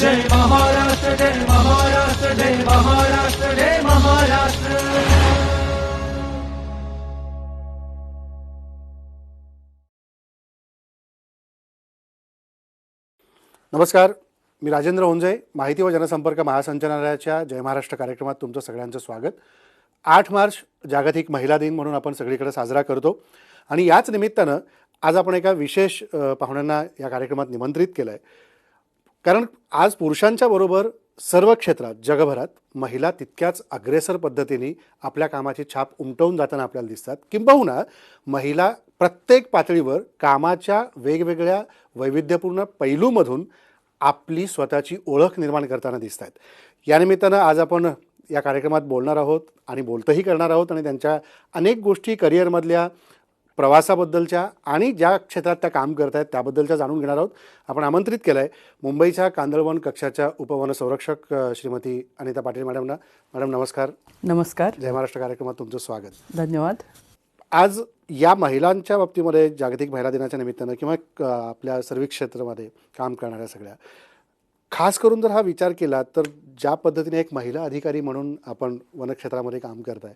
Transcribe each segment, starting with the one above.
जय महाराष्ट्र जय महाराष्ट्र जय महाराष्ट्र जय महाराष्ट्र. नमस्कार मी राजेंद्र होंजे माहिती व जनसंपर्क महासंचालनालयाच्या जय महाराष्ट्र कार्यक्रमात तुमचं सगळ्यांचं स्वागत. आठ मार्च जागतिक महिला दिन म्हणून आपण सगळीकडे साजरा करतो आणि याच निमित्तानं आज आपण एका विशेष पाहुण्यांना या कार्यक्रमात निमंत्रित केलं आहे कारण आज पुरुषांच्या बरोबर सर्व क्षेत्रात जगभरात महिला तितक्याच अग्रेसर पद्धतीने आपल्या कामाची छाप उमटवून जाताना आपल्याला दिसतात. किंबहुना महिला प्रत्येक पातळीवर कामाच्या वेगवेगळ्या वैविध्यपूर्ण पैलूमधून आपली स्वतःची ओळख निर्माण करताना दिसत आहेत यानिमित्तानं आज आपण या कार्यक्रमात बोलणार आहोत आणि बोलतही करणार आहोत आणि त्यांच्या अनेक गोष्टी करिअरमधल्या प्रवासाबद्दलच्या आणि ज्या क्षेत्रात त्या काम करत आहेत त्याबद्दलच्या जाणून घेणार आहोत. आपण आमंत्रित केलं आहे मुंबईच्या कांदळवन कक्षाच्या उपवन संरक्षक श्रीमती अनिता पाटील मॅडमना. मॅडम नमस्कार. नमस्कार. जय महाराष्ट्र कार्यक्रमात तुमचं स्वागत. धन्यवाद. आज या महिलांच्या बाबतीमध्ये जागतिक महिला दिनाच्या निमित्तानं किंवा आपल्या सर्व क्षेत्रामध्ये काम करणाऱ्या सगळ्या खास करून जर हा विचार केला तर ज्या पद्धतीने एक महिला अधिकारी म्हणून आपण वनक्षेत्रामध्ये काम करताय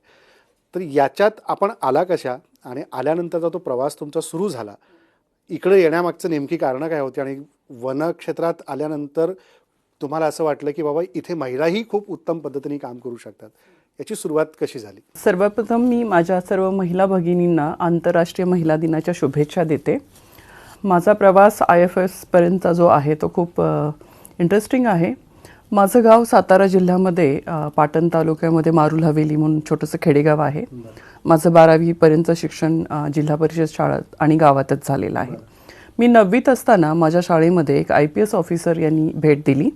तर याच्यात आपण आला कशा? आणि आल्यानंतरचा तो प्रवास तुमचा सुरू झाला. इकडे येण्यामागचं नेमकी कारणं काय होती? आणि वनक्षेत्रात आल्यानंतर तुम्हाला असं वाटलं की बाबा इथे महिलाही खूप उत्तम पद्धतीने काम करू शकतात. याची सुरुवात कशी झाली? सर्वप्रथम मी माझ्या सर्व महिला भगिनींना आंतरराष्ट्रीय महिला दिनाच्या शुभेच्छा देते. माझा प्रवास आय एफ एसपर्यंतचा जो आहे तो खूप इंटरेस्टिंग आहे. माझं गाव सातारा जिल्ह्यामध्ये पाटण तालुक्यामध्ये मारुल हवेली म्हणून छोटंसं खेडेगाव आहे. माझं बारावीपर्यंत शिक्षण जिल्हा परिषद शाळेत आणि गावातच झालेलं आहे. मी नववीत असताना माझ्या शाळेमध्ये एक आय पी एस ऑफिसर यांनी भेट दिली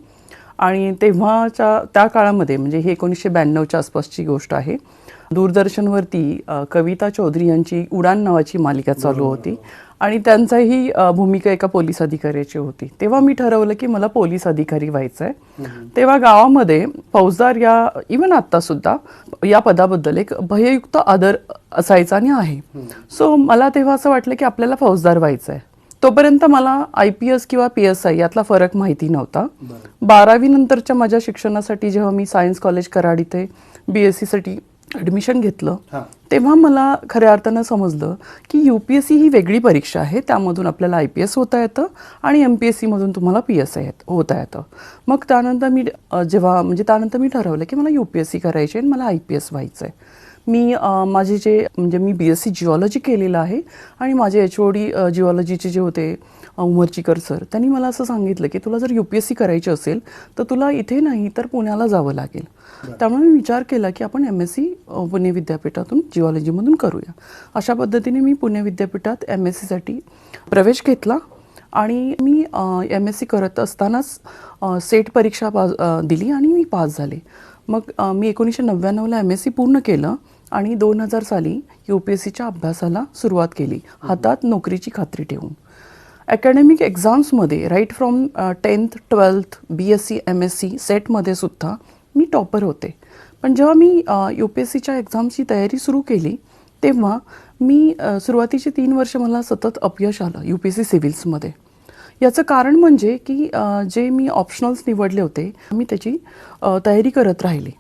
आणि तेव्हाच्या त्या काळामध्ये म्हणजे हे एकोणीसशे ब्याण्णवच्या आसपासची गोष्ट आहे दूरदर्शनवरती कविता चौधरी यांची उडान नावाची मालिका चालू होती. आणि त्यांचाही भूमिका एका पोलीस अधिकाऱ्याची होती. तेव्हा मी ठरवलं की मला पोलीस अधिकारी व्हायचं आहे तेव्हा गावामध्ये फौजदार या इवन आत्ता सुद्धा या पदाबद्दल एक भययुक्त आदर असायचा आणि आहे. सो मला तेव्हा असं वाटलं की आपल्याला फौजदार व्हायचं आहे तोपर्यंत मला आय पी एस किंवा पी एस आय यातला फरक माहिती नव्हता. बारावी नंतरच्या माझ्या शिक्षणासाठी जेव्हा मी सायन्स कॉलेज कराड इथे बी एस सीसाठी ॲडमिशन घेतलं तेव्हा मला खऱ्या अर्थानं समजलं की यू पी एस सी ही वेगळी परीक्षा आहे. त्यामधून आपल्याला आय पी एस होता येतं आणि एम पी एस सीमधून तुम्हाला पी एस आय होता येतं. मग त्यानंतर मी जेव्हा म्हणजे त्यानंतर मी ठरवलं की मला यू पी एस सी करायची आहे आणि मला आय पी एस व्हायचं आहे मी माझे जे म्हणजे मी बी एस सी जिओलॉजी केलेलं आहे आणि माझे एच ओ डी जिओलॉजीचे जे होते उमरचीकर सर त्यांनी मला असं सांगितलं की तुला जर यू पी एस सी करायची असेल तर तुला इथे नाही तर पुण्याला जावं लागेल. त्यामुळे मी विचार केला की आपण एम एस सी पुणे विद्यापीठातून जिओलॉजीमधून करूया. अशा पद्धतीने मी पुणे विद्यापीठात एम एस सीसाठी प्रवेश घेतला आणि मी एम एस सी करत असतानाच सेट परीक्षा पास दिली आणि मी पास झाले. मग मी एकोणीसशे नव्याण्णवला एम एस सी पूर्ण केलं आणि दोन हजार साली यू पी एस सीच्या अभ्यासाला सुरुवात केली. हातात नोकरीची खात्री ठेवून. Academic एक्झाम्समध्ये right from tenth twelfth B S C M S C सेटमध्ये सुद्धा मी टॉपर होते. पण जेव्हा मी यू पी एस सीच्या एक्झामची तयारी सुरू केली तेव्हा मी सुरुवातीची तीन वर्ष मला सतत अपयश आलं यू पी एस सी सिव्हिल्समध्ये याचं कारण म्हणजे की जे मी ऑप्शनल्स निवडले होते मी त्याची तयारी करत राहिली.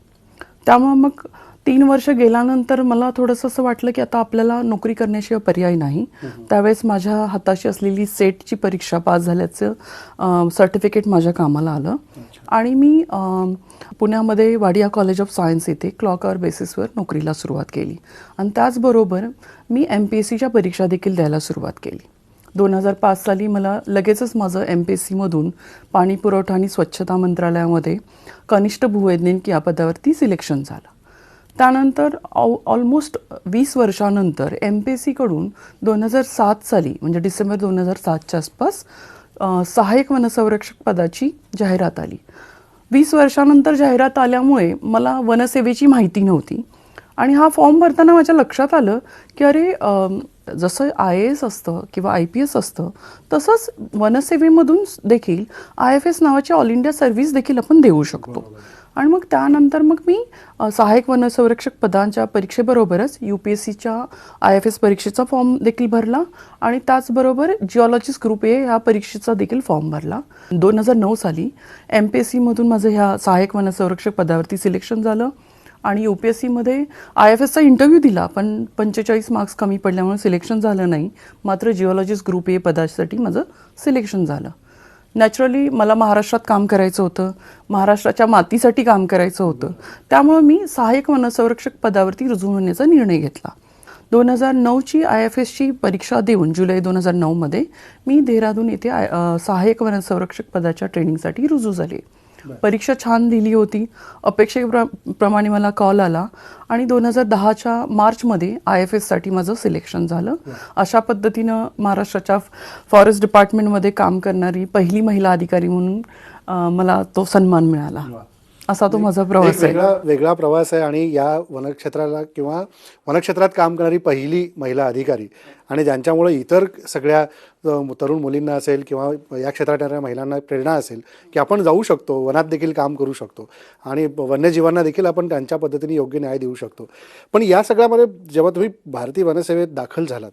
त्यामुळं मग तीन वर्ष गेल्यानंतर मला थोडंसं असं वाटलं की आता आपल्याला नोकरी करण्याशिवाय पर्याय नाही. त्यावेळेस माझ्या हाताशी असलेली सेटची परीक्षा पास झाल्याचं सर्टिफिकेट माझ्या कामाला आलं. आणि मी पुण्यामध्ये वाडिया कॉलेज ऑफ सायन्स येथे क्लॉक आवर बेसिसवर नोकरीला सुरुवात केली. आणि त्याचबरोबर मी एम पी एस सीच्या परीक्षा देखील द्यायला सुरुवात केली. दोन हजार पाच साली मला लगेचच माझं एम पी एस सीमधून पाणी पुरवठा आणि स्वच्छता मंत्रालयामध्ये कनिष्ठ भूवैज्ञानिक या पदावरती सिलेक्शन झालं. त्यानंतर ऑ ऑलमोस्ट वीस वर्षानंतर एम पी एस सीकडून दोन हजार सात साली म्हणजे डिसेंबर दोन हजार सातच्या आसपास सहाय्यक वनसंरक्षक पदाची जाहिरात आली. वीस वर्षानंतर जाहिरात आल्यामुळे मला वनसेवेची माहिती नव्हती. आणि हा फॉर्म भरताना माझ्या लक्षात आलं की अरे जसं आय ए एस असतं किंवा आय पी एस असतं तसंच वनसेवेमधून देखील आय एफ एस नावाची ऑल इंडिया सर्व्हिस देखील आपण देऊ शकतो. आणि मग त्यानंतर मग मी सहाय्यक वनसंरक्षक पदांच्या परीक्षेबरोबरच यू पी एस सीच्या आय एफ एस परीक्षेचा फॉर्म देखील भरला आणि त्याचबरोबर जिओलॉजिस्ट ग्रुप ए ह्या परीक्षेचा देखील फॉर्म भरला. दोन हजार नऊ साली एम पी एस सीमधून माझं ह्या सहाय्यक वनसंरक्षक पदावरती सिलेक्शन झालं आणि यू पी एस सीमध्ये आय एफ एसचा इंटरव्ह्यू दिला पण पंचेचाळीस मार्क्स कमी पडल्यामुळे सिलेक्शन झालं नाही. मात्र जिओलॉजिस्ट ग्रुप ए पदासाठी माझं सिलेक्शन झालं. नॅचरली मला महाराष्ट्रात काम करायचं होतं. महाराष्ट्राच्या मातीसाठी काम करायचं होतं. त्यामुळं मी सहाय्यक वनसंरक्षक पदावरती रुजू होण्याचा निर्णय घेतला. दोन हजार नऊची आय एफ एसची परीक्षा देऊन जुलै दोन हजार नऊमध्ये मी देहरादून येथे आय- सहाय्यक वनसंरक्षक पदाच्या ट्रेनिंगसाठी रुजू झाले. परीक्षा छान दिली होती. अपेक्षेप्रमाणे मला कॉल आला. आणि दोन हजार दहाच्या मार्चमध्ये आय एफ एससाठी माझं सिलेक्शन झालं. अशा पद्धतीनं महाराष्ट्राच्या फॉरेस्ट डिपार्टमेंटमध्ये काम करणारी पहिली महिला अधिकारी म्हणून मला तो सन्मान मिळाला. असा तो माझा एक प्रवास आहे. वेगळा वेगळा प्रवास आहे आणि या वनक्षेत्राला किंवा वनक्षेत्रात काम करणारी पहिली महिला अधिकारी आणि ज्यांच्यामुळे इतर सगळ्या तरुण मुलींना असेल किंवा या क्षेत्रात येणाऱ्या महिलांना प्रेरणा असेल की आपण जाऊ शकतो वनात देखील काम करू शकतो आणि वन्यजीवांना देखील आपण त्यांच्या पद्धतीने योग्य न्याय देऊ शकतो. पण या सगळ्यामध्ये जेव्हा तुम्ही भारतीय वनसेवेत दाखल झालात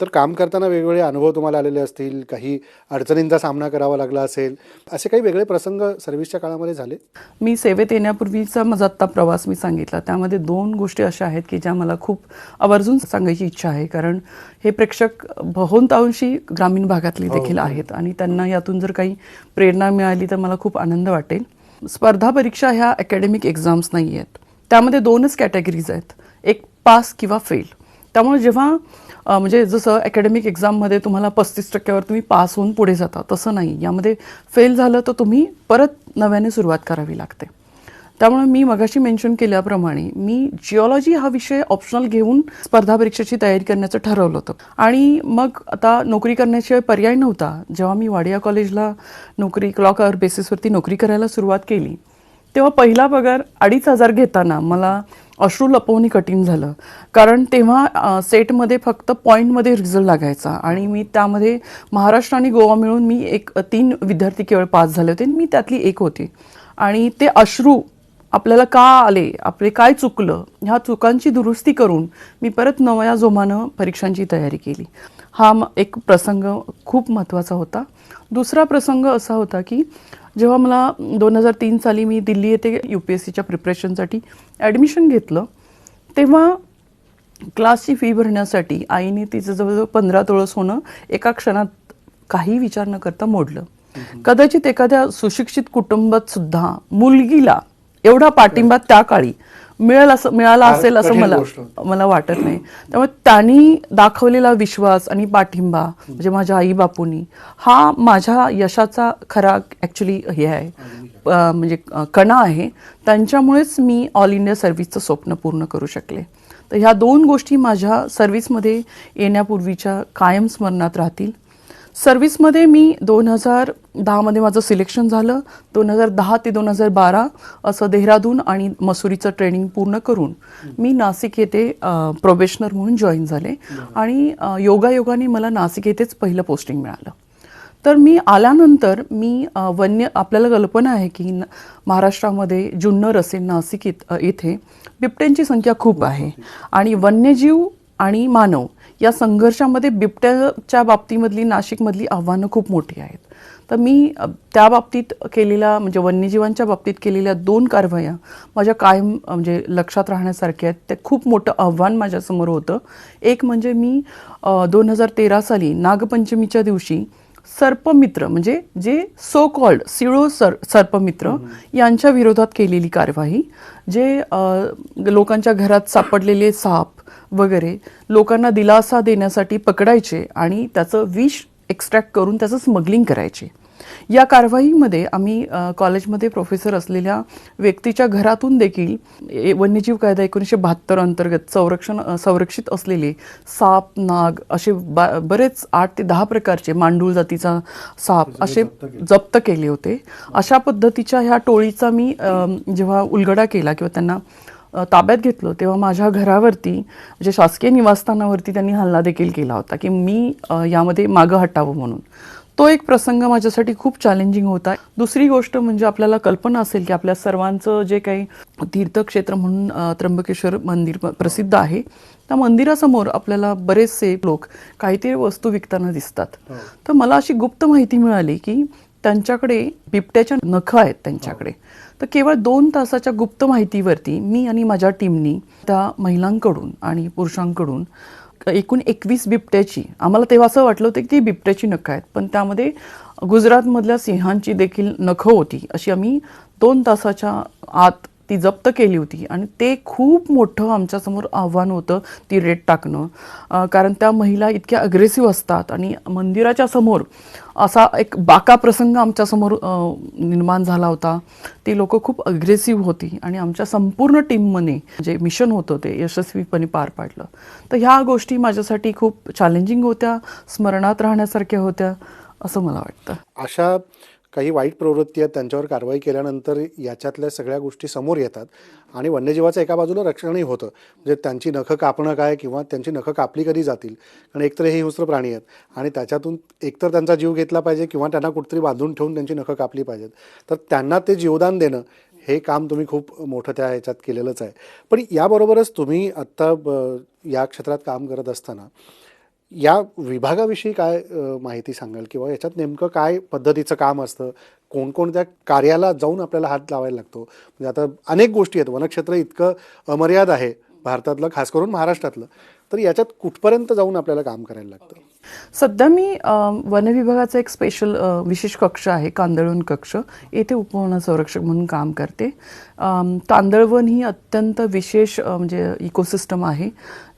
तर काम करताना वेगवेगळे अनुभव तुम्हाला आलेले असतील काही अडचणींचा सामना करावा लागला असेल असे काही वेगळे प्रसंग सर्व्हिसच्या काळामध्ये झाले? मी सेवेत येण्यापूर्वीचा माझा आत्ता प्रवास मी सांगितला. त्यामध्ये दोन गोष्टी अशा आहेत की ज्या मला खूप आवर्जून सांगायची इच्छा आहे. कारण हे प्रेक्षक बहुतांशी ग्रामीण भागातले देखील आहेत आणि त्यांना यातून जर काही प्रेरणा मिळाली तर मला खूप आनंद वाटेल. स्पर्धा परीक्षा ह्या अकॅडमिक एक्झाम्स नाही आहेत. त्यामध्ये दोनच कॅटेगरीज आहेत. एक पास किंवा फेल त्यामुळे जेव्हा म्हणजे जसं अकॅडमिक एक्झाममध्ये तुम्हाला पस्तीस टक्क्यावर तुम्ही पास होऊन पुढे जाता तसं नाही. यामध्ये फेल झालं तर तुम्ही परत नव्याने सुरुवात करावी लागते. त्यामुळे मी मगाशी मेन्शन केल्याप्रमाणे मी जिओलॉजी हा विषय ऑप्शनल घेऊन स्पर्धा परीक्षेची तयारी करण्याचं ठरवलं होतं. आणि मग आता नोकरी करण्याशिवाय पर्याय नव्हता. जेव्हा मी वाडिया कॉलेजला नोकरी क्लॉक आवर बेसिसवरती नोकरी करायला सुरुवात केली तेव्हा पहिला पगार अडीच हजार घेताना मला अश्रू लपवणे कठीण झालं. कारण तेव्हा सेटमध्ये फक्त पॉईंटमध्ये रिझल्ट लागायचा. आणि मी त्यामध्ये महाराष्ट्र आणि गोवा मिळून मी एक तीन विद्यार्थी केवळ पास झाले होते. आणि मी त्यातली एक होती. आणि ते अश्रू आपल्याला का आले? आपले काय चुकलं? ह्या चुकांची दुरुस्ती करून मी परत नव्या जोमानं परीक्षांची तयारी केली. हा म- एक प्रसंग खूप महत्त्वाचा होता. दुसरा प्रसंग असा होता की जेव्हा मला दोन हजार तीन साली मी दिल्ली येथे यू पी एस सीच्या प्रिपरेशनसाठी ॲडमिशन घेतलं तेव्हा क्लासची फी भरण्यासाठी आईने तिचं जवळजवळ पंधरा तोळं सोनं एका क्षणात काही विचार न करता मोडलं. कदाचित एखाद्या सुशिक्षित कुटुंबात सुद्धा मुलगीला एवढा पाठिंबा त्या काळी मिळेल असं मिळाला असेल असं मला. मला वाटत नाही. त्यामुळे त्यांनी दाखवलेला विश्वास आणि पाठिंबा म्हणजे माझ्या आई बापूंनी हा माझ्या यशाचा खरा ऍक्च्युली हे आहे. म्हणजे कणा आहे. त्यांच्यामुळेच मी ऑल इंडिया सर्व्हिसचं स्वप्न पूर्ण करू शकले. तर ह्या दोन गोष्टी माझ्या सर्व्हिसमध्ये येण्यापूर्वीच्या कायम स्मरणात राहतील. सर्व्हिसमध्ये मी दोन हजार दहामध्ये माझं सिलेक्शन झालं दोन हजार दहा ते दोन हजार बारा असं देहरादून आणि मसुरीचं ट्रेनिंग पूर्ण करून मी नाशिक येथे प्रोबेशनर म्हणून जॉईन झाले आणि योगायोगाने मला नाशिक येथेच पहिलं पोस्टिंग मिळालं. तर मी आल्यानंतर मी वन्य आपल्याला कल्पना आहे की न- महाराष्ट्रामध्ये जुन्नर असेल नाशिक इथ- इथे बिबट्यांची संख्या खूप आहे आणि वन्यजीव आणि मानव या संघर्षामध्ये बिबट्याच्या बाबतीमधली नाशिकमधली आव्हानं खूप मोठी आहेत. तर मी त्या बाबतीत केलेल्या म्हणजे वन्यजीवांच्या बाबतीत केलेल्या दोन कारवाया माझ्या कायम म्हणजे लक्षात राहण्यासारख्या आहेत. ते खूप मोठं आव्हान माझ्यासमोर होतं. एक म्हणजे मी दोन हजार तेरा साली नागपंचमीच्या दिवशी सर्पमित्र म्हणजे जे सो कॉल्ड सिळो सर सर्पमित्र यांच्या विरोधात केलेली कार्यवाही जे लोकांच्या घरात सापडलेले साप वगैरे लोकांना दिलासा देण्यासाठी पकडायचे आणि त्याचं विष एक्स्ट्रॅक्ट करून त्याचं स्मगलिंग करायचे. या कारवाईमध्ये आम्ही कॉलेजमध्ये प्रोफेसर असलेल्या व्यक्तीच्या घरातून देखील वन्यजीव कायदा एकोणीसशे बहात्तर अंतर्गत संरक्षण संरक्षित असलेले साप नाग असे बा- बरेच आठ ते दहा प्रकारचे मांडूळ जातीचा साप असे जप्त केले. होते. अशा पद्धतीच्या ह्या टोळीचा मी जेव्हा उलगडा केला किंवा त्यांना ताब्यात घेतलं तेव्हा माझ्या घरावरती म्हणजे शासकीय निवासस्थानावरती त्यांनी हल्ला देखील केला होता की मी यामध्ये मागं हटावं म्हणून. तो एक प्रसंग माझ्यासाठी खूप चॅलेंजिंग होता. दुसरी गोष्ट म्हणजे आपल्याला कल्पना असेल की आपल्या सर्वांचं जे काही तीर्थक्षेत्र म्हणून त्र्यंबकेश्वर मंदिर प्रसिद्ध आहे त्या मंदिरासमोर आपल्याला बरेचसे लोक काहीतरी वस्तू विकताना दिसतात. तर मला अशी गुप्त माहिती मिळाली की त्यांच्याकडे बिबट्याच्या नखं आहेत त्यांच्याकडे. तर केवळ दोन तासाच्या गुप्त माहितीवरती मी आणि माझ्या टीमनी त्या महिलांकडून आणि पुरुषांकडून एकूण एकवीस बिबट्याची. आम्हाला तेव्हा असं वाटलं होतं की ती बिबट्याची नखं आहेत. पण त्यामध्ये गुजरातमधल्या सिंहांची देखील नखं होती. अशी आम्ही दोन तासाच्या आत ती जप्त केली होती. आणि ते खूप मोठं आमच्यासमोर आव्हान होतं ती रेट टाकणं. कारण त्या महिला इतक्या अग्रेसिव्ह असतात आणि मंदिराच्या समोर असा एक बाका प्रसंग आमच्यासमोर निर्माण झाला होता. ती लोक खूप अग्रेसिव्ह होती आणि आमच्या संपूर्ण टीमने जे मिशन होतं ते यशस्वीपणे पार पाडलं. तर ह्या गोष्टी माझ्यासाठी खूप चॅलेंजिंग होत्या स्मरणात राहण्यासारख्या होत्या असं मला वाटतं. अशा काही वाईट प्रवृत्ती आहेत त्यांच्यावर कारवाई केल्यानंतर याच्यातल्या सगळ्या गोष्टी समोर येतात. आणि वन्यजीवाचं एका बाजूला रक्षणही होतं. म्हणजे त्यांची नखं कापणं काय किंवा त्यांची नखं कापली कधी जातील? कारण एकतर हे हिंस्र प्राणी आहेत. आणि त्याच्यातून एकतर त्यांचा जीव घेतला पाहिजे किंवा त्यांना कुठतरी बांधून ठेवून त्यांची नखं कापली पाहिजेत. तर त्यांना ते जीवदान देणं हे काम तुम्ही खूप मोठं त्या ह्याच्यात केलेलंच आहे. पण याबरोबरच तुम्ही आत्ता ब- या क्षेत्रात काम करत असताना या विभागाविषयी काय माहिती सांगाल? किंवा याच्यात नेमकं काय पद्धतीचं काम असतं? कोणकोणत्या कार्याला जाऊन आपल्याला हात लावायला लागतो? म्हणजे आता अनेक गोष्टी आहेत. वनक्षेत्र इतकं अमर्याद आहे भारतातलं खास करून महाराष्ट्रातलं. तर याच्यात कुठपर्यंत जाऊन आपल्याला काम करायला लागतं? सध्या मी वन विभागाचा एक स्पेशल विशेष कक्ष आहे कांदळवन कक्ष. येथे उपवन संरक्षक म्हणून काम करते. अम, कांदळवन ही अत्यंत विशेष म्हणजे इकोसिस्टम आहे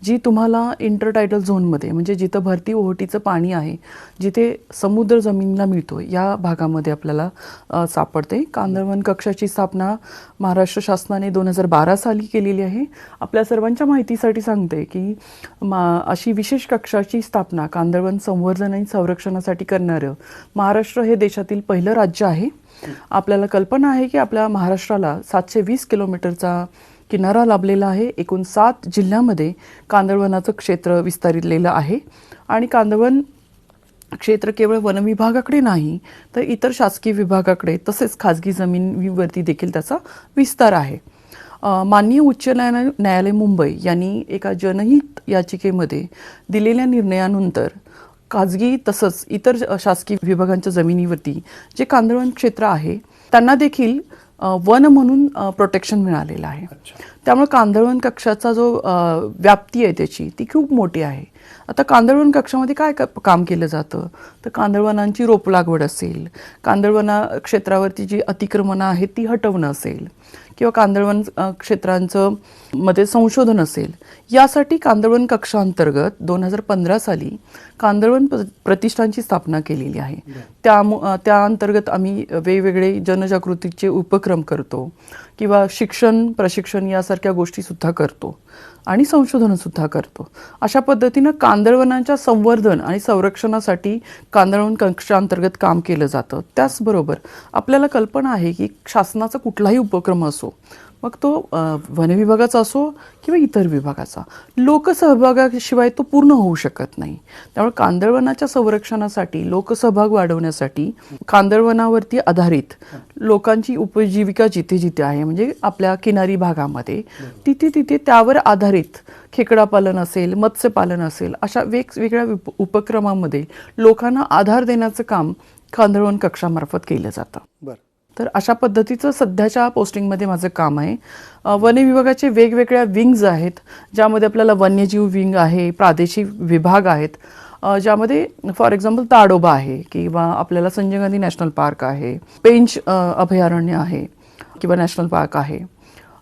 जी तुम्हाला इंटरटायटल झोनमध्ये म्हणजे जिथं भरती ओहोटीचं पाणी आहे जिथे समुद्र जमिनीला मिळतो या भागामध्ये आपल्याला सापडते कांदळवन कक्षाची स्थापना महाराष्ट्र शासनाने दोन हजार बारा साली केलेली आहे. आपल्या सर्वांच्या माहितीसाठी सांगते की मा अशी विशेष कक्षाची स्थापना कांदळ कांदळवन संवर्धन आणि संरक्षणासाठी करणारं महाराष्ट्र हे देशातील पहिलं राज्य आहे. आपल्याला कल्पना आहे की आपल्या महाराष्ट्राला सातशे वीस किलोमीटरचा किनारा लाभलेला आहे. एकूण सात जिल्ह्यामध्ये कांदळवनाचं क्षेत्र विस्तारितलेलं आहे. आणि कांदळवन क्षेत्र केवळ वन विभागाकडे नाही तर इतर शासकीय विभागाकडे तसेच खाजगी जमिनीवरती देखील त्याचा विस्तार आहे. माननीय उच्च न्यायालय न्यायालय मुंबई यांनी एका जनहित याचिकेमध्ये दिलेल्या निर्णयानंतर खाजगी तसंच इतर शासकीय विभागांच्या जमिनीवरती जे कांदळवन क्षेत्र आहे त्यांना देखील वन म्हणून प्रोटेक्शन मिळालेलं आहे. त्यामुळे कांदळवन कक्षाचा जो व्याप्ती आहे त्याची ती खूप मोठी आहे. आता कांदळवन कक्षामध्ये काय क- काम केलं जातं? तर कांदळवनांची रोप लागवड असेल कांदळवना क्षेत्रावरती जी अतिक्रमणं आहेत ती हटवणं असेल. किंवा कांदळवन क्षेत्रांचं मध्ये संशोधन असेल यासाठी कांदळवन कक्षांतर्गत दोन हजार पंधरा साली कांदळवन प्रतिष्ठानची स्थापना केलेली आहे. त्या त्या अंतर्गत आम्ही वेगवेगळे जनजागृतीचे उपक्रम करतो किंवा शिक्षण प्रशिक्षण यासारख्या गोष्टी सुद्धा करतो. आणि संशोधन सुद्धा करतो. अशा पद्धतीनं कांदळवनांच्या संवर्धन आणि संरक्षणासाठी कांदळवन कक्षांतर्गत काम केलं जातं. त्याचबरोबर आपल्याला कल्पना आहे की शासनाचा कुठलाही उपक्रम असो मग तो वनविभागाचा वन विभागाचा असो किंवा इतर विभागाचा लोकसहभागाशिवाय तो पूर्ण होऊ शकत नाही. त्यामुळे कांदळवनाच्या संरक्षणासाठी लोकसहभाग वाढवण्यासाठी कांदळवनावरती आधारित लोकांची उपजीविका जिथे जिथे आहे म्हणजे आपल्या किनारी भागामध्ये तिथे तिथे त्यावर आधारित खेकडा पालन असेल मत्स्यपालन असेल अशा वेगवेगळ्या उप- लोकांना आधार देण्याचं काम कांदळवन कक्षामार्फत केलं जातं. बरं. तर अशा पद्धतीचं सध्याच्या पोस्टिंगमध्ये माझं काम आहे. वन विभागाचे वेगवेगळ्या विंग्ज आहेत ज्यामध्ये आपल्याला वन्यजीव विंग आहे प्रादेशिक विभाग आहेत. ज्यामध्ये फॉर एक्झाम्पल ताडोबा आहे किंवा आपल्याला संजय गांधी नॅशनल पार्क आहे पेंच अभयारण्य आहे किंवा नॅशनल पार्क आहे.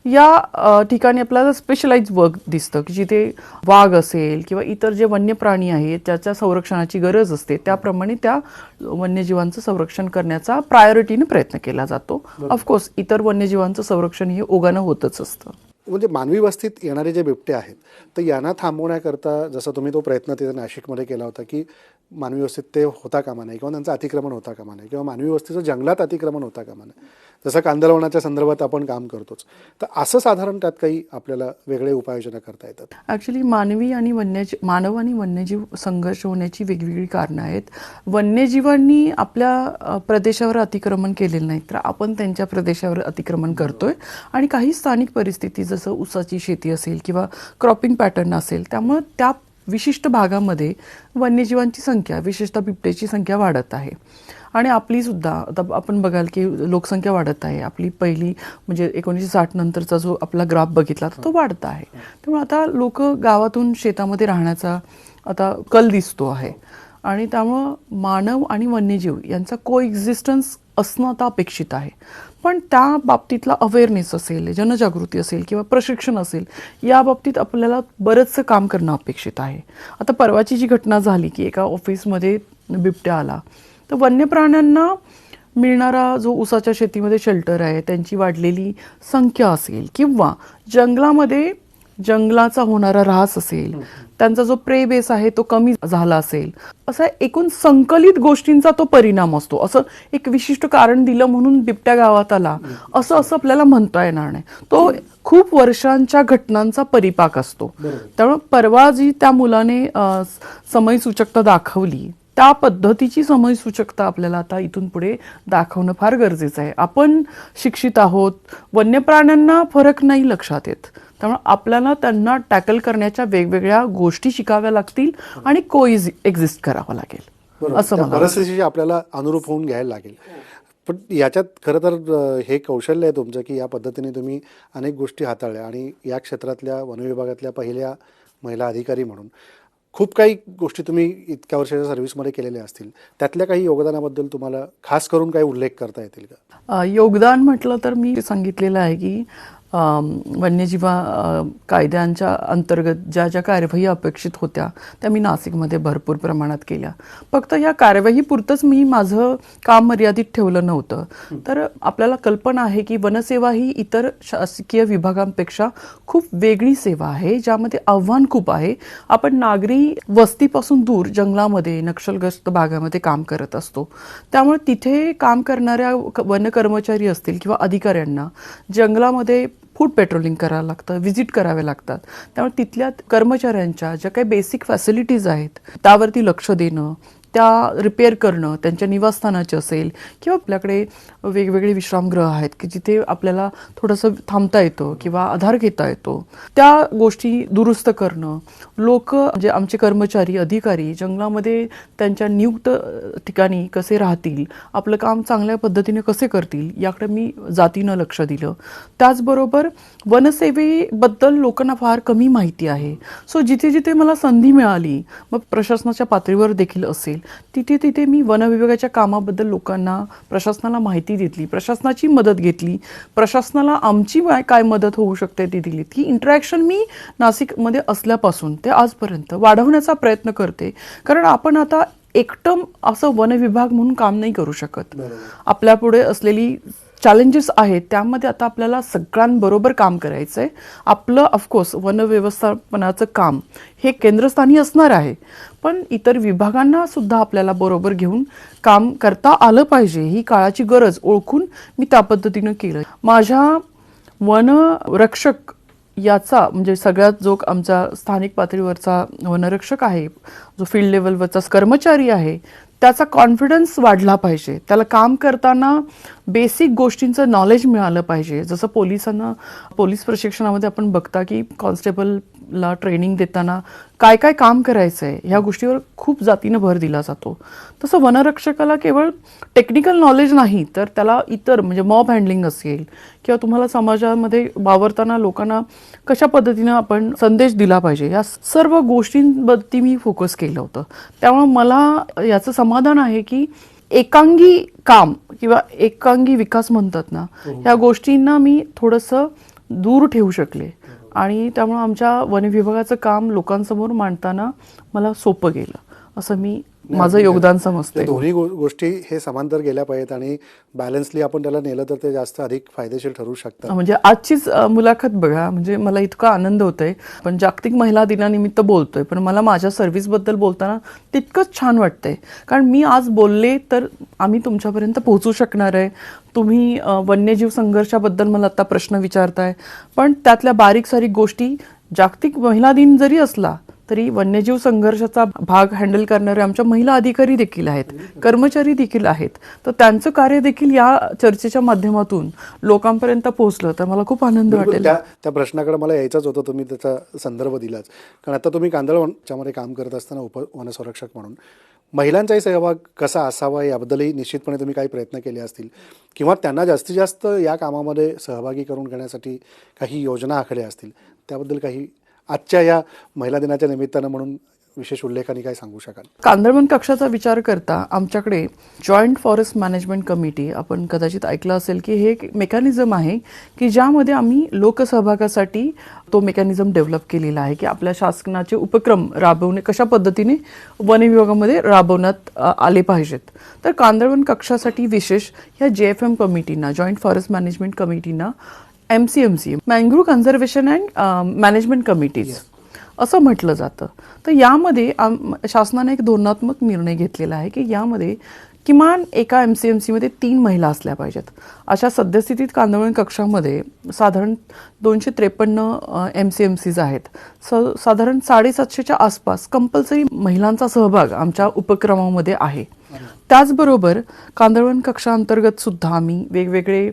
या ठिकाणी आपल्याला स्पेशलाइज वर्क दिसतं की जिथे वाघ असेल किंवा इतर जे वन्य प्राणी आहेत त्याच्या संरक्षणाची गरज असते त्याप्रमाणे त्या वन्यजीवांचं संरक्षण करण्याचा प्रायोरिटीने प्रयत्न केला जातो. ऑफकोर्स इतर वन्यजीवांचं संरक्षण हे ओगानं होतच असतं. म्हणजे मानवी वस्तीत येणारे जे बिबटे आहेत तर यांना थांबवण्याकरता जसं तुम्ही तो प्रयत्न तिथे नाशिकमध्ये केला होता की मानवी व्यवस्थेत ते होता कामा नाही किंवा त्यांचं अतिक्रमण होता कामा नाही किंवा मानवी व्यवस्थेचं जंगलात अतिक्रमण होता कामा नाही जसं कांदळवनाच्या संदर्भात आपण काम करतोच. तर असं साधारण त्यात काही आपल्याला वेगळे उपाययोजना करता येतात. ॲक्च्युली मानवी आणि वन्यजीव मानव आणि वन्यजीव संघर्ष होण्याची वेगवेगळी कारणं आहेत. वन्यजीवांनी आपल्या प्रदेशावर अतिक्रमण केलेलं नाही. तर आपण त्यांच्या प्रदेशावर अतिक्रमण करतोय. आणि काही स्थानिक परिस्थिती जसं ऊसाची शेती असेल किंवा क्रॉपिंग पॅटर्न असेल त्यामुळं त्या विशिष्ट भागामध्ये वन्यजीवांची संख्या विशेषतः बिबट्याची संख्या वाढत आहे. आणि आपली सुद्धा आता आपण बघाल की लोकसंख्या वाढत आहे. आपली पहिली म्हणजे एकोणीसशे साठ नंतरचा जो आपला ग्राफ बघितला तर तो वाढत आहे. त्यामुळे आता लोक गावातून शेतामध्ये राहण्याचा आता कल दिसतो आहे. आणि त्यामुळं मानव आणि वन्यजीव यांचा को एक्झिस्टन्स असणं आता अपेक्षित आहे. पण त्या बाबतीतला अवेअरनेस असेल जनजागृती असेल किंवा प्रशिक्षण असेल या बाबतीत आपल्याला बरंचसं काम करणं अपेक्षित आहे. आता परवाची जी घटना झाली की एका ऑफिसमध्ये बिबट्या आला तर वन्य प्राण्यांना मिळणारा जो ऊसाच्या शेतीमध्ये शेल्टर आहे त्यांची वाढलेली संख्या असेल किंवा जंगलामध्ये जंगलाचा होणारा ऱ्हास असेल त्यांचा जो प्रे बेस आहे तो कमी झाला असेल असा एकूण संकलित गोष्टींचा तो परिणाम असतो. असं एक विशिष्ट कारण दिलं म्हणून बिबट्या गावात आला असं असं आपल्याला म्हणता येणार नाही. तो खूप वर्षांच्या घटनांचा परिपाक असतो. त्यामुळे परवा जी त्या मुलाने अ, समय सूचकता दाखवली त्या पद्धतीची समयसूचकता आपल्याला आता इथून पुढे दाखवणं फार गरजेचं आहे. आपण शिक्षित आहोत वन्य प्राण्यांना फरक नाही लक्षात येत. त्यामुळे आपल्याला त्यांना टॅकल करण्याच्या वेगवेगळ्या गोष्टी शिकाव्या लागतील आणि को एक्झिस्ट करावं लागेल. असं परिस्थितीशी आपल्याला अनुरूप होऊन घ्यायला लागेल. पण याच्यात खरं तर हे कौशल्य आहे तुमचं की या पद्धतीने तुम्ही अनेक गोष्टी हाताळल्या आणि या क्षेत्रातल्या वनविभागातल्या पहिल्या महिला अधिकारी म्हणून खूप काही गोष्टी तुम्ही इतक्या वर्षाच्या सर्व्हिसमध्ये केलेल्या असतील. त्यातल्या काही योगदानाबद्दल तुम्हाला खास करून काही उल्लेख करता येतील का? योगदान म्हटलं तर मी सांगितलेलं आहे की वन्यजीवा कायद्यांच्या अंतर्गत ज्या ज्या कार्यवाही अपेक्षित होत्या त्या मी नाशिकमध्ये भरपूर प्रमाणात केल्या. फक्त या कार्यवाहीपुरतंच मी माझं काम मर्यादित ठेवलं नव्हतं. तर आपल्याला कल्पना आहे की वनसेवा ही इतर शासकीय विभागांपेक्षा खूप वेगळी सेवा आहे ज्यामध्ये आव्हान खूप आहे. आपण नागरी वस्तीपासून दूर जंगलामध्ये नक्षलग्रस्त भागामध्ये काम करत असतो. त्यामुळे तिथे काम करणाऱ्या वन कर्मचारी असतील किंवा अधिकाऱ्यांना जंगलामध्ये फूड पेट्रोलिंग करावं लागतं व्हिजिट करावे लागतात. त्यामुळे तिथल्या कर्मचाऱ्यांच्या ज्या काही बेसिक फॅसिलिटीज आहेत त्यावरती लक्ष देणं त्या रिपेअर करणं त्यांच्या निवासस्थानाचे असेल किंवा आपल्याकडे वेगवेगळे विश्रामगृह आहेत की जिथे आपल्याला थोडंसं थांबता येतं किंवा आधार घेता येतो. त्या गोष्टी दुरुस्त करणं. लोक म्हणजे आमचे कर्मचारी अधिकारी जंगलामध्ये त्यांच्या नियुक्त ठिकाणी कसे राहतील आपलं काम चांगल्या पद्धतीने कसे करतील याकडे मी जातीनं लक्ष दिलं. त्याचबरोबर वनसेवेबद्दल लोकांना फार कमी माहिती आहे. सो जिथे जिथे मला संधी मिळाली मग प्रशासनाच्या पातळीवर देखील असेल. तिथे तिथे मी वन विभागाच्या कामाबद्दल लोकांना प्रशासनाला माहिती दिली प्रशासनाची मदत घेतली. प्रशासनाला आमची काय- मदत होऊ शकते ती दिली ही इंटरॅक्शन मी नाशिकमध्ये असल्यापासून ते आजपर्यंत वाढवण्याचा प्रयत्न करते. कारण आपण आता एकटं असं वन विभाग म्हणून काम नाही करू शकत. आपल्या पुढे असलेली चॅलेंजेस आहेत त्यामध्ये आता आपल्याला सगळ्यांबरोबर काम करायचं आहे आपलं ऑफकोर्स वन व्यवस्थापनाचं काम हे केंद्रस्थानी असणार आहे. पण इतर विभागांना सुद्धा आपल्याला बरोबर घेऊन काम करता आलं पाहिजे ही काळाची गरज ओळखून मी त्या पद्धतीनं केलं. माझ्या वनरक्षक याचा म्हणजे सगळ्यात जो आमचा स्थानिक पातळीवरचा वनरक्षक आहे जो फील्ड लेवलवरचा कर्मचारी आहे त्याचा कॉन्फिडन्स वाढला पाहिजे. त्याला काम करताना बेसिक गोष्टींचं नॉलेज मिळालं पाहिजे. जसं पोलिसांना पोलीस प्रशिक्षणामध्ये आपण बघता की कॉन्स्टेबल कॉन्स्टेबलला ट्रेनिंग देताना काय काय काम करायचं आहे ह्या गोष्टीवर खूप जातीनं भर दिला जातो. तसं वनरक्षकाला केवळ टेक्निकल नॉलेज नाही तर त्याला इतर म्हणजे मॉब हँडलिंग असेल किंवा तुम्हाला समाजामध्ये वावरताना लोकांना कशा पद्धतीनं आपण संदेश दिला पाहिजे या सर्व गोष्टींवरती मी फोकस केलं होतं. त्यामुळे मला याचं समाधान आहे की एकांगी काम किंवा एकांगी विकास म्हणतात ना या गोष्टींना मी थोडंसं दूर ठेवू शकले. आणि त्यामुळं आमच्या वनविभागाचं काम लोकांसमोर मांडताना मला सोपं गेलं असं मी माझं योगदान समजते दोन्ही गोष्टी हे समांतर गेल्या पाहिजेत आणि बॅलन्सली आपण त्याला नेलं तर ते जास्त अधिक फायदेशीर ठरू शकतात म्हणजे आजचीच मुलाखत बघा म्हणजे मला इतका आनंद होतोय. पण जागतिक महिला दिनानिमित्त बोलतोय पण मला माझ्या सर्व्हिसबद्दल बोलताना तितकंच छान वाटतंय. कारण मी आज बोलले तर आम्ही तुमच्यापर्यंत पोहोचू शकणार आहे. तुम्ही वन्यजीव संघर्षाबद्दल मला आता प्रश्न विचारताय. पण त्यातल्या बारीक सारीक गोष्टी जागतिक महिला दिन जरी असला तरी वन्यजीव संघर्षाचा भाग हँडल करणारे आमच्या महिला अधिकारी देखील आहेत कर्मचारी देखील आहेत. तर त्यांचं कार्य देखील या चर्चेच्या माध्यमातून लोकांपर्यंत पोहोचलं तर मला खूप आनंद वाटेल. त्या त्या प्रश्नाकडे मला यायचंच होतं तुम्ही त्याचा संदर्भ दिलाच कारण आता तुम्ही कांदळवनच्यामध्ये काम करत असताना उप वनसंरक्षक म्हणून. महिलांचाही सहभाग कसा असावा याबद्दलही निश्चितपणे तुम्ही काही प्रयत्न केले असतील. किंवा त्यांना जास्तीत जास्त या कामामध्ये सहभागी करून घेण्यासाठी काही योजना आखल्या असतील त्याबद्दल काही आजच्या या महिला दिनाच्या निमित्तानं म्हणून विशेष उल्लेखाने काय सांगू शकाल? कांदळवन कक्षाचा विचार करता आमच्याकडे जॉईंट फॉरेस्ट मॅनेजमेंट कमिटी आपण कदाचित ऐकलं असेल की हे एक मेकॅनिझम आहे की ज्यामध्ये आम्ही लोकसहभागासाठी तो मेकॅनिझम डेव्हलप केलेला आहे की आपल्या शासनाचे उपक्रम राबवणे कशा पद्धतीने वन विभागामध्ये राबवण्यात आले पाहिजेत. तर कांदळवन कक्षासाठी विशेष ह्या जे एफ एम कमिटींना joint forest management कमिटीना M C M C mangrove conservation and management committees असं म्हटलं जातं. तर यामध्ये आम शासनाने एक धोरणात्मक निर्णय घेतलेला आहे की यामध्ये किमान एका एम सी एम सीमध्ये तीन महिला असल्या पाहिजेत. अशा सद्यस्थितीत कांदळवन कक्षामध्ये साधारण दोनशे त्रेपन्न एम सी एम सीज आहेत. स साधारण साडेसातशेच्या आसपास कंपल्सरी महिलांचा सहभाग आमच्या उपक्रमामध्ये आहे. त्याचबरोबर कांदळवन कक्षाअंतर्गत सुद्धा आम्ही वेगवेगळे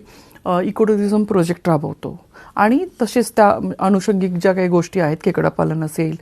इको टुरिझम प्रोजेक्ट राबवतो. आणि तसेच त्या अनुषंगिक ज्या काही गोष्टी आहेत खेकडापालन असेल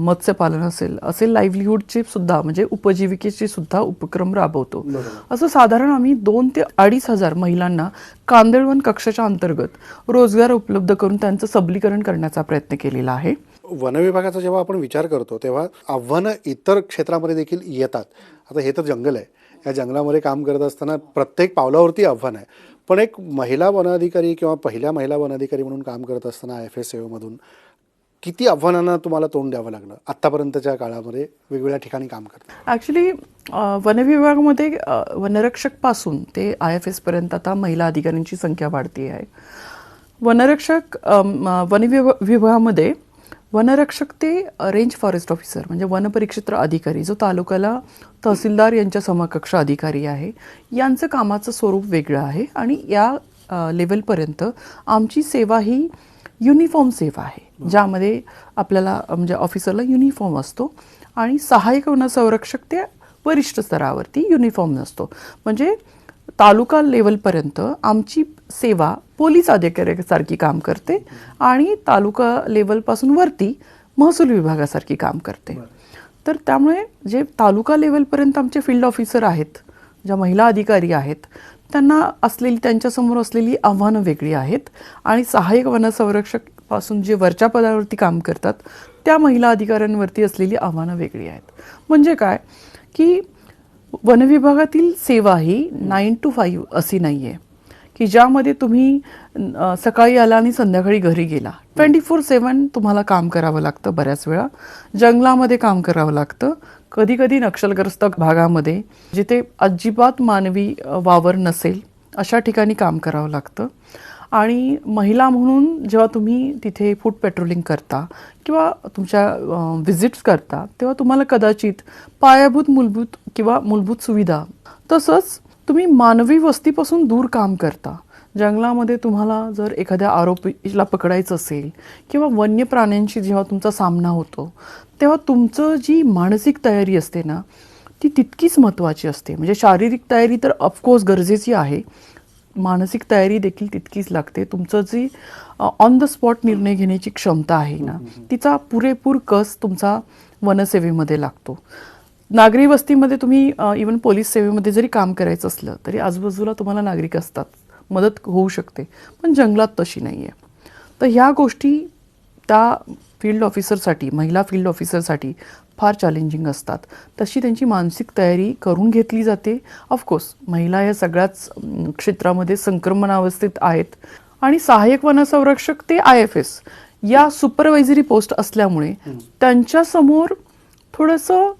मत्स्यपालन असेल असे लाईव्हलीहूडचे सुद्धा म्हणजे उपजीविकेचे सुद्धा उपक्रम राबवतो. असं साधारण आम्ही दोन ते अडीच हजार महिलांना कांदळवन कक्षाच्या अंतर्गत रोजगार उपलब्ध करून त्यांचं सबलीकरण करण्याचा प्रयत्न केलेला आहे. वनविभागाचा जेव्हा आपण विचार करतो तेव्हा आव्हानं इतर क्षेत्रामध्ये देखील येतात. आता हे तर जंगल आहे. या जंगलामध्ये काम करत असताना प्रत्येक पावलावरती आव्हान आहे. पण एक महिला वनाधिकारी किंवा पहिल्या महिला वनाधिकारी म्हणून काम करत असताना आय एफ एस सेवेमधून किती आव्हानांना तुम्हाला तोंड द्यावं लागलं? आत्तापर्यंतच्या काळामध्ये वेगवेगळ्या ठिकाणी काम करतात ॲक्च्युली वनविभागामध्ये वनरक्षकपासून ते आय एफ एसपर्यंत आता महिला अधिकाऱ्यांची संख्या वाढती आहे वनरक्षक अम, वन विभा- विभागामध्ये वनरक्षक ते रेंज फॉरेस्ट ऑफिसर म्हणजे वनपरिक्षेत्र अधिकारी जो तालुक्याला तहसीलदार यांच्या समकक्ष अधिकारी आहे. यांचं कामाचं स्वरूप वेगळं आहे आणि या लेवलपर्यंत आमची सेवा ही युनिफॉर्म सेवा आहे. ज्यामध्ये आपल्याला म्हणजे ऑफिसरला युनिफॉर्म असतो आणि सहाय्यक वनसंरक्षक ते वरिष्ठ स्तरावरती युनिफॉर्म नसतो. म्हणजे तालुका लेवलपर्यंत आमची सेवा पोलीस अधिकाऱ्यासारखी काम करते आणि तालुका लेवलपासून वरती महसूल विभागासारखी काम करते. तर त्यामुळे जे तालुका लेवलपर्यंत आमचे फील्ड ऑफिसर आहेत ज्या महिला अधिकारी आहेत त्यांना असलेली त्यांच्यासमोर असलेली आव्हानं वेगळी आहेत आणि सहाय्यक वनसंरक्षकपासून जे वरच्या पदावरती काम करतात त्या महिला अधिकाऱ्यांवरती असलेली आव्हानं वेगळी आहेत. म्हणजे काय? की वनविभागातील सेवा ही नाईन टू फाईव्ह अशी नाही आहे की ज्यामध्ये तुम्ही सकाळी आला आणि संध्याकाळी घरी गेला. ट्वेंटी फोर सेवन तुम्हाला काम करावं लागतं बऱ्याच वेळा. जंगलामध्ये काम करावं लागतं. कधी कधी नक्षलग्रस्त भागामध्ये जिथे अजिबात मानवी वावर नसेल अशा ठिकाणी काम करावं लागतं. आणि महिला म्हणून जेव्हा तुम्ही तिथे फूड पेट्रोलिंग करता किंवा तुमच्या व्हिजिट्स करता तेव्हा तुम्हाला कदाचित पायाभूत मूलभूत किंवा मूलभूत सुविधा. तसंच तुम्ही मानवी वस्तीपासून दूर काम करता. जंगलामध्ये तुम्हाला जर एखाद्या आरोपीला पकडायचं असेल किंवा वन्य प्राण्यांशी जेव्हा तुमचा सामना होतो तेव्हा तुमचं जी मानसिक तयारी असते ना ती तितकीच महत्त्वाची असते. म्हणजे शारीरिक तयारी तर ऑफकोर्स गरजेची आहे. मानसिक तयारी देखील तितकीच लागते. तुमचं जी ऑन द स्पॉट निर्णय घेण्याची क्षमता आहे ना तिचा पुरेपूर कस तुमचा वनसेवेमध्ये लागतो. नागरी वस्तीमध्ये तुम्ही इवन पोलीस सेवेमध्ये जरी काम करायचं असलं तरी आजूबाजूला तुम्हाला नागरिक असतात. मदत होऊ शकते पण जंगलात तशी नाही आहे तर ह्या गोष्टी त्या फील्ड ऑफिसरसाठी महिला फील्ड ऑफिसरसाठी फार चॅलेंजिंग असतात. तशी त्यांची मानसिक तयारी करून घेतली जाते. ऑफकोर्स महिला या सगळ्याच क्षेत्रामध्ये संक्रमणावस्थेत आहेत. आणि सहाय्यक वनसंरक्षक ते आय एफ एस या सुपरवायझरी पोस्ट असल्यामुळे त्यांच्यासमोर थोडंसं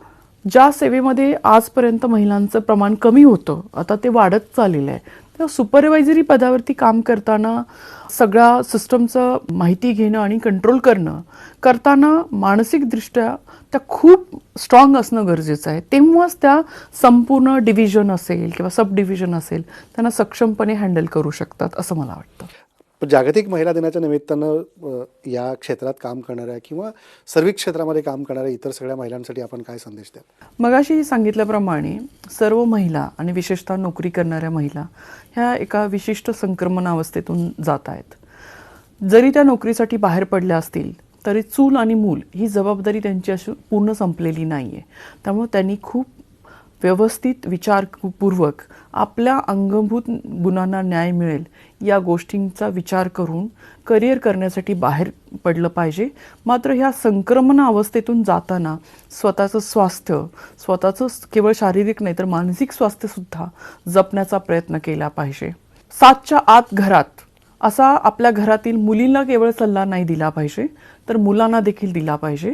ज्या सेवेमध्ये आजपर्यंत महिलांचं प्रमाण कमी होतं आता ते वाढत चाललेलं आहे. तर सुपरवायझरी पदावरती काम करताना सगळ्या सिस्टमचं माहिती घेणं आणि कंट्रोल करणं करताना मानसिकदृष्ट्या त्या खूप स्ट्रॉंग असणं गरजेचं आहे. तेव्हाच त्या संपूर्ण डिव्हिजन असेल किंवा सब डिव्हिजन असेल त्यांना सक्षमपणे हँडल करू शकतात असं मला वाटतं. पण जागतिक महिला दिनाच्या निमित्तानं या क्षेत्रात काम करणाऱ्या किंवा सर्व क्षेत्रामध्ये काम करणाऱ्या इतर सगळ्या महिलांसाठी आपण काय संदेश द्याल? मगाशी सांगितल्याप्रमाणे सर्व महिला आणि विशेषतः नोकरी करणाऱ्या महिला ह्या एका विशिष्ट संक्रमण अवस्थेतून जात आहेत. जरी त्या नोकरीसाठी बाहेर पडल्या असतील तरी चूल आणि मूल ही जबाबदारी त्यांची अशी पूर्ण संपलेली नाही आहे त्यामुळे त्यांनी खूप व्यवस्थित विचारपूर्वक आपल्या अंगभूत गुणांना न्याय मिळेल या गोष्टींचा विचार करून करिअर करण्यासाठी बाहेर पडलं पाहिजे. मात्र ह्या संक्रमण अवस्थेतून जाताना स्वतःचं स्वास्थ्य स्वतःचं केवळ शारीरिक नाही तर मानसिक स्वास्थ्यसुद्धा जपण्याचा प्रयत्न केला पाहिजे. सातच्या आत घरात असा आपल्या घरातील मुलींना केवळ सल्ला नाही दिला पाहिजे तर मुलांना देखील दिला पाहिजे.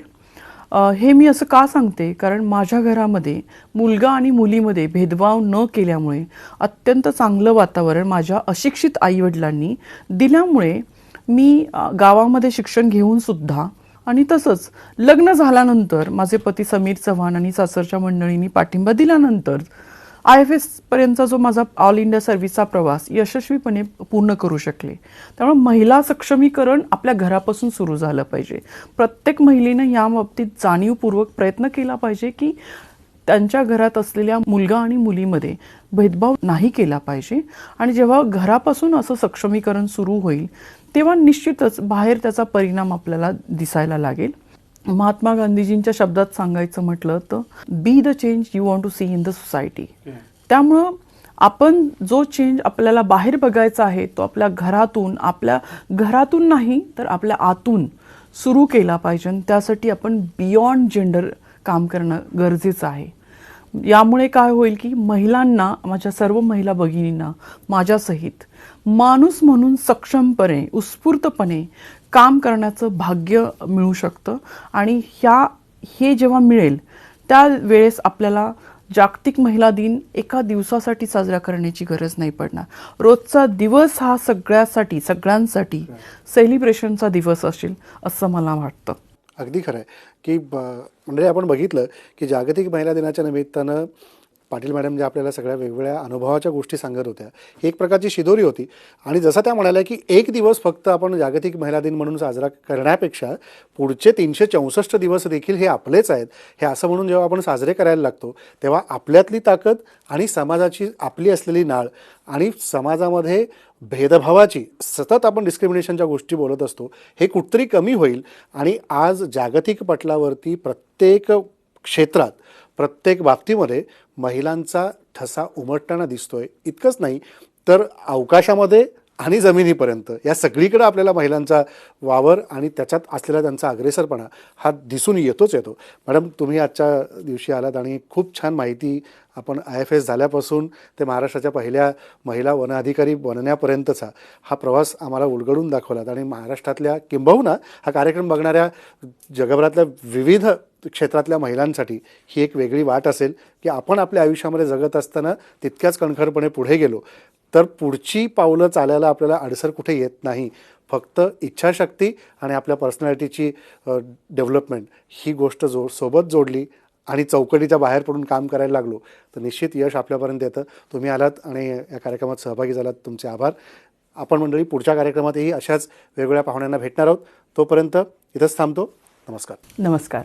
हे मी असं का सांगते? कारण माझ्या घरामध्ये मुलगा आणि मुलीमध्ये भेदभाव न केल्यामुळे अत्यंत चांगलं वातावरण माझ्या अशिक्षित आईवडिलांनी दिल्यामुळे मी गावामध्ये शिक्षण घेऊन सुद्धा आणि तसंच लग्न झाल्यानंतर माझे पती समीर चव्हाण आणि सासरच्या मंडळींनी पाठिंबा दिल्यानंतर आय एफ एस पर्यंतचा जो माझा ऑल इंडिया सर्व्हिसचा प्रवास यशस्वीपणे पूर्ण करू शकले. त्यामुळे महिला सक्षमीकरण आपल्या घरापासून सुरू झालं पाहिजे. प्रत्येक महिलेनं या बाबतीत जाणीवपूर्वक प्रयत्न केला पाहिजे की त्यांच्या घरात असलेल्या मुलगा आणि मुलीमध्ये भेदभाव नाही केला पाहिजे. आणि जेव्हा घरापासून असं सक्षमीकरण सुरू होईल तेव्हा निश्चितच बाहेर त्याचा परिणाम आपल्याला दिसायला लागेल. महात्मा गांधीजींच्या शब्दात सांगायचं म्हटलं तर be the change you want to see in the society त्यामुळं आपण जो चेंज आपल्याला बाहेर बघायचा आहे तो आपल्या घरातून आपल्या घरातून नाही तर आपल्या आतून सुरू केला पाहिजे. त्यासाठी आपण बियॉन्ड जेंडर काम करणं गरजेचं आहे. यामुळे काय होईल की महिलांना माझ्या सर्व महिला भगिनींना माझ्यासहित माणूस म्हणून सक्षमपणे उत्स्फूर्तपणे काम करण्याचं भाग्य मिळू शकतं. आणि ह्या हे जेव्हा मिळेल त्या वेळेस आपल्याला जागतिक महिला दिन एका दिवसासाठी साजरा करण्याची गरज नाही पडणार. रोजचा दिवस हा सगळ्यासाठी सगळ्यांसाठी सेलिब्रेशनचा दिवस असेल असं मला वाटतं. अगदी खरं आहे. की ब म्हणजे आपण बघितलं की जागतिक महिला दिनाच्या निमित्तानं पाटील मॅडम ज्या आपल्याला सगळ्या वेगवेगळ्या अनुभवाच्या गोष्टी सांगत होत्या ही एक प्रकारची शिदोरी होती. आणि जसं त्या म्हणाल्या की एक दिवस फक्त आपण जागतिक महिला दिन म्हणून साजरा करण्यापेक्षा पुढचे तीनशे चौसष्ट दिवस देखील हे आपलेच आहेत. हे असं म्हणून जेव्हा आपण साजरे करायला लागतो तेव्हा आपल्यातली ताकद आणि समाजाची आपली असलेली नाळ आणि समाजामध्ये भेदभावाची सतत आपण डिस्क्रिमिनेशनच्या गोष्टी बोलत असतो हे कुठतरी कमी होईल. आणि आज जागतिक पटलावरती प्रत्येक क्षेत्रात प्रत्येक बाबतीमध्ये महिलांचा ठसा उमटताना दिसतोय. इतकंच नाही तर अवकाशामध्ये आणि जमिनीपर्यंत या सगळीकडे आपल्याला महिलांचा वावर आणि त्याच्यात असलेला त्यांचा अग्रेसरपणा हा दिसून येतोच येतो. मॅडम तुम्ही आजच्या दिवशी आलात आणि खूप छान माहिती आपण आय एफ एस झाल्यापासून ते महाराष्ट्राच्या पहिल्या महिला वन अधिकारी बनण्यापर्यंतचा हा प्रवास आम्हाला उलगडून दाखवलात आणि महाराष्ट्रातल्या किंबहुना हा कार्यक्रम बघणाऱ्या जगभरातल्या विविध क्षेत्रातल्या महिलांसाठी ही एक वेगळी वाट असेल की आपण आपल्या आयुष्यामध्ये जगत असताना तितक्याच कणखरपणे पुढे गेलो तर पुढची पावलं चालायला आपल्याला अडसर कुठे येत नाही. फक्त इच्छाशक्ती आणि आपल्या पर्सनॅलिटीची डेव्हलपमेंट ही गोष्ट जो सोबत जोडली आणि चौकटीच्या बाहेर पडून काम करायला लागलो तर निश्चित यश आपल्यापर्यंत येतं. तुम्ही आलात आणि या कार्यक्रमात सहभागी झालात तुमचे आभार. आपण मंडळी पुढच्या कार्यक्रमातही अशाच वेगवेगळ्या पाहुण्यांना भेटणार आहोत. तोपर्यंत इथंच थांबतो. नमस्कार. नमस्कार.